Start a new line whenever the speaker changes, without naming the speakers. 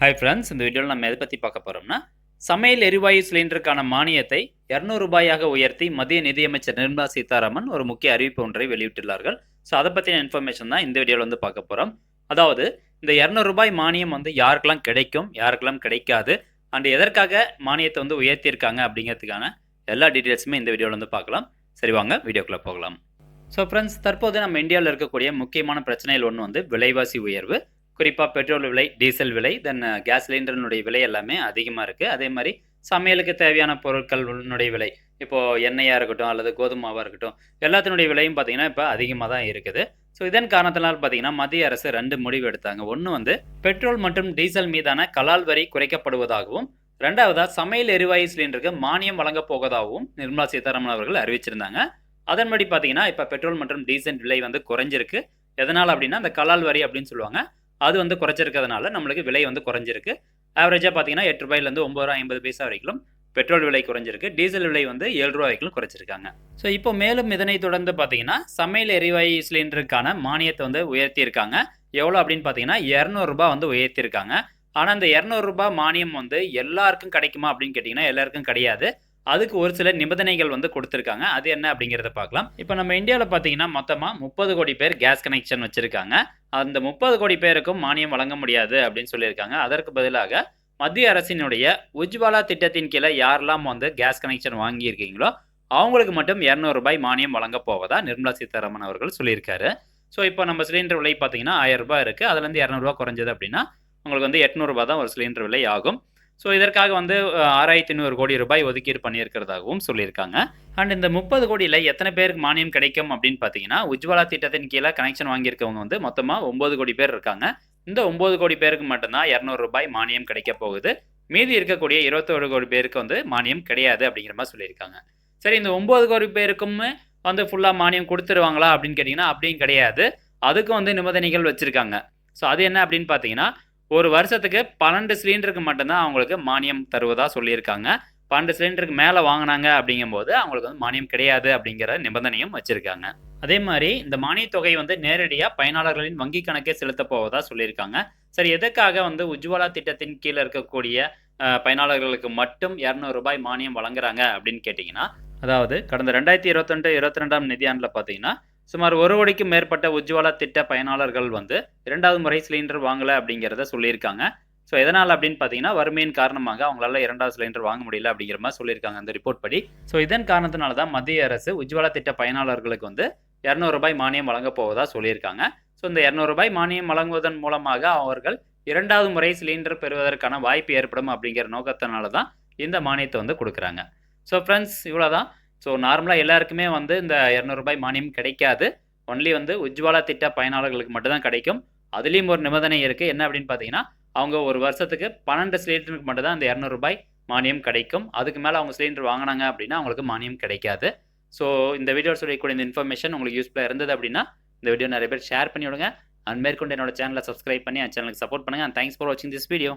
Hi friends இந்த வீடியோவில் நம்ம எதை பற்றி பார்க்க போகிறோம்னா சமையல் எரிவாயு சிலிண்டருக்கான மானியத்தை 200 ரூபாயாக உயர்த்தி மத்திய நிதியமைச்சர் நிர்மலா சீதாராமன் ஒரு முக்கிய அறிவிப்பு ஒன்றை வெளியிட்டுள்ளார்கள். ஸோ அதை பற்றின இன்ஃபர்மேஷன் தான் இந்த வீடியோவில் வந்து பார்க்க போகிறோம் அதாவது இந்த 200 ரூபாய் மானியம் வந்து யாருக்கெல்லாம் கிடைக்கும் யாருக்கெல்லாம் கிடைக்காது அண்ட் எதற்காக மானியத்தை வந்து உயர்த்தியிருக்காங்க அப்படிங்கிறதுக்கான எல்லா டீட்டெயில்ஸுமே இந்த வீடியோவில் வந்து பார்க்கலாம். சரி வாங்க வீடியோக்குள்ளே போகலாம். ஸோ ஃப்ரெண்ட்ஸ் தற்போது நம்ம இந்தியாவில் இருக்கக்கூடிய முக்கியமான பிரச்சனைகள் ஒன்று வந்து விலைவாசி உயர்வு. குறிப்பாக பெட்ரோல் விலை டீசல் விலை தென் கேஸ் சிலிண்டரினுடைய விலை எல்லாமே அதிகமாக இருக்குது அதே மாதிரி சமையலுக்கு தேவையான பொருட்களினுடைய விலை இப்போது எண்ணெயாக இருக்கட்டும் அல்லது கோதுமாவாக இருக்கட்டும் எல்லாத்தினுடைய விலையும் பார்த்திங்கன்னா இப்போ அதிகமாக தான் இருக்குது. ஸோ இதன் காரணத்தினால் பார்த்தீங்கன்னா மத்திய அரசு ரெண்டு முடிவு எடுத்தாங்க. ஒன்று வந்து பெட்ரோல் மற்றும் டீசல் மீதான கலால் வரி குறைக்கப்படுவதாகவும் ரெண்டாவதாக சமையல் எரிவாயு சிலிண்டருக்கு மானியம் வழங்கப் போவதாகவும் நிர்மலா சீதாராமன் அவர்கள் அறிவிச்சிருந்தாங்க. அதன்படி பார்த்தீங்கன்னா இப்போ பெட்ரோல் மற்றும் டீசல் விலை வந்து குறைஞ்சிருக்கு. எதனால் அப்படின்னா அந்த கலால் வரி அப்படின்னு சொல்லுவாங்க. அது வந்து குறைச்சிருக்கிறதுனால நம்மளுக்கு விலை வந்து குறைஞ்சிருக்கு. ஆவரேஜாக பார்த்தீங்கன்னா எட்டு ரூபாயிலேருந்து ஒம்பது ரூபா ஐம்பது பைசா வரைக்கும் பெட்ரோல் விலை குறைஞ்சிருக்கு. டீசல் விலை வந்து ஏழு ரூபா வரைக்கும் குறைச்சிருக்காங்க. ஸோ இப்போ மேலும் இதனை தொடர்ந்து பார்த்தீங்கன்னா சமையல் எரிவாயு சிலிண்டருக்கான மானியத்தை வந்து உயர்த்தியிருக்காங்க. எவ்வளோ அப்படின்னு பார்த்தீங்கன்னா இரநூறுபா வந்து உயர்த்தியிருக்காங்க. ஆனால் அந்த இரநூறுபா மானியம் வந்து எல்லாருக்கும் கிடைக்குமா அப்படின்னு கேட்டிங்கன்னா எல்லாருக்கும் கிடையாது. அதுக்கு ஒரு சில நிபந்தனைகள் வந்து கொடுத்துருக்காங்க. அது என்ன அப்படிங்கிறத பார்க்கலாம். இப்போ நம்ம இந்தியாவில் பார்த்தீங்கன்னா மொத்தமாக முப்பது கோடி பேர் கேஸ் கனெக்ஷன் வச்சுருக்காங்க. அந்த முப்பது கோடி பேருக்கும் மானியம் வழங்க முடியாது அப்படின்னு சொல்லியிருக்காங்க. அதற்கு பதிலாக மத்திய அரசினுடைய உஜ்வாலா திட்டத்தின் கீழே யாரெல்லாம் வந்து கேஸ் கனெக்ஷன் வாங்கியிருக்கீங்களோ அவங்களுக்கு மட்டும் இரநூறுபாய் மானியம் வழங்க போவதா நிர்மலா சீதாராமன் அவர்கள் சொல்லியிருக்காரு. ஸோ இப்போ நம்ம சிலிண்டர் விலை பார்த்தீங்கன்னா ஆயிரம் ரூபாய் இருக்குது அதுலேருந்து இரநூறுபா குறைஞ்சது அப்படின்னா உங்களுக்கு வந்து எட்நூறுபா தான் ஒரு சிலிண்டர் விலை ஆகும். ஸோ இதற்காக வந்து ஆறாயிரத்தி ஐநூறு கோடி ரூபாய் ஒதுக்கீடு பண்ணியிருக்கிறதாகவும் சொல்லியிருக்காங்க. அண்ட் இந்த முப்பது கோடியில் எத்தனை பேருக்கு மானியம் கிடைக்கும் அப்படின்னு பார்த்தீங்கன்னா உஜ்வாலா திட்டத்தின் கீழே கனெக்ஷன் வாங்கியிருக்கவங்க வந்து மொத்தமாக ஒம்பது கோடி பேர் இருக்காங்க. இந்த ஒம்பது கோடி பேருக்கு மட்டும்தான் இரநூறு ரூபாய் மானியம் கிடைக்க போகுது. மீதி இருக்கக்கூடிய இருபத்தோரு கோடி பேருக்கு வந்து மானியம் கிடையாது அப்படிங்கிற மாதிரி சொல்லியிருக்காங்க. சரி இந்த ஒம்பது கோடி பேருக்கும் வந்து ஃபுல்லாக மானியம் கொடுத்துருவாங்களா அப்படின்னு கேட்டிங்கன்னா அப்படியும் கிடையாது. அதுக்கும் வந்து நிபந்தனைகள் வச்சுருக்காங்க. ஸோ அது என்ன அப்படின்னு பார்த்தீங்கன்னா ஒரு வருஷத்துக்கு பன்னெண்டு சிலிண்டருக்கு மட்டும்தான் அவங்களுக்கு மானியம் தருவதாக சொல்லியிருக்காங்க. பன்னெண்டு சிலிண்டருக்கு மேலே வாங்கினாங்க அப்படிங்கும்போது அவங்களுக்கு வந்து மானியம் கிடையாது அப்படிங்கிற நிபந்தனையும் வச்சுருக்காங்க. அதே மாதிரி இந்த மானியத் தொகை வந்து நேரடியாக பயனாளர்களின் வங்கி கணக்கே செலுத்த போவதா சொல்லியிருக்காங்க. சரி எதுக்காக வந்து உஜ்வாலா திட்டத்தின் கீழே இருக்கக்கூடிய பயனாளர்களுக்கு மட்டும் இரநூறு ரூபாய் மானியம் வழங்குறாங்க அப்படின்னு கேட்டிங்கன்னா அதாவது கடந்த ரெண்டாயிரத்தி இருபத்தெண்டு இருபத்தி ரெண்டாம் நிதியாண்டில் பார்த்தீங்கன்னா சுமார் ஒரு கோடிக்கும் மேற்பட்ட உஜ்வாலா திட்ட பயனாளர்கள் வந்து இரண்டாவது முறை சிலிண்டர் வாங்கலை அப்படிங்கிறத சொல்லியிருக்காங்க. ஸோ எதனால் அப்படின்னு பார்த்தீங்கன்னா வறுமையின் காரணமாக அவங்களால இரண்டாவது சிலிண்டர் வாங்க முடியல அப்படிங்கிற மாதிரி சொல்லியிருக்காங்க அந்த ரிப்போர்ட் படி. ஸோ இதன் காரணத்தினால தான் மத்திய அரசு உஜ்வாலா திட்ட பயனாளர்களுக்கு வந்து இரநூறுபாய் மானியம் வழங்கப் போவதா சொல்லியிருக்காங்க. ஸோ இந்த இரநூறுபாய் மானியம் வழங்குவதன் மூலமாக அவர்கள் இரண்டாவது முறை சிலிண்டர் பெறுவதற்கான வாய்ப்பு ஏற்படும் அப்படிங்கிற நோக்கத்தினால தான் இந்த மானியத்தை வந்து கொடுக்குறாங்க. ஸோ ஃப்ரெண்ட்ஸ் இவ்வளோதான் ஸோ நார்மலாக எல்லாருக்குமே வந்து இந்த இரநூறுபாய் மானியம் கிடைக்காது. ஒன்லி வந்து உஜ்வாலா திட்ட பயனாளர்களுக்கு மட்டும்தான் கிடைக்கும். அதுலேயும் ஒரு நிபந்தனை இருக்குது என்ன அப்படின்னு பார்த்தீங்கன்னா அவங்க ஒரு வருஷத்துக்கு பன்னெண்டு சிலிண்டருக்கு மட்டும்தான் இந்த இரநூறுபாய் மானியம் கிடைக்கும். அதுக்கு மேலே அவங்க சிலிண்டர் வாங்கினாங்க அப்படின்னா அவங்களுக்கு மானியம் கிடைக்காது. ஸோ இந்த வீடியோ சொல்லக்கூடிய இந்த இன்ஃபர்மேஷன் உங்களுக்கு யூஸ்ஃபுல்லாக இருந்தது அப்படின்னா இந்த வீடியோ நிறைய பேர் ஷேர் பண்ணி விடுங்க அண்ட் மேற்கொண்டு என்னோட சேனலை சப்ஸ்கிரைப் பண்ணி என் சேனலுக்கு சப்போர்ட் பண்ணுங்கள் அண்ட் தேங்க்ஸ் ஃபார் வாட்சிங் திஸ் வீடியோ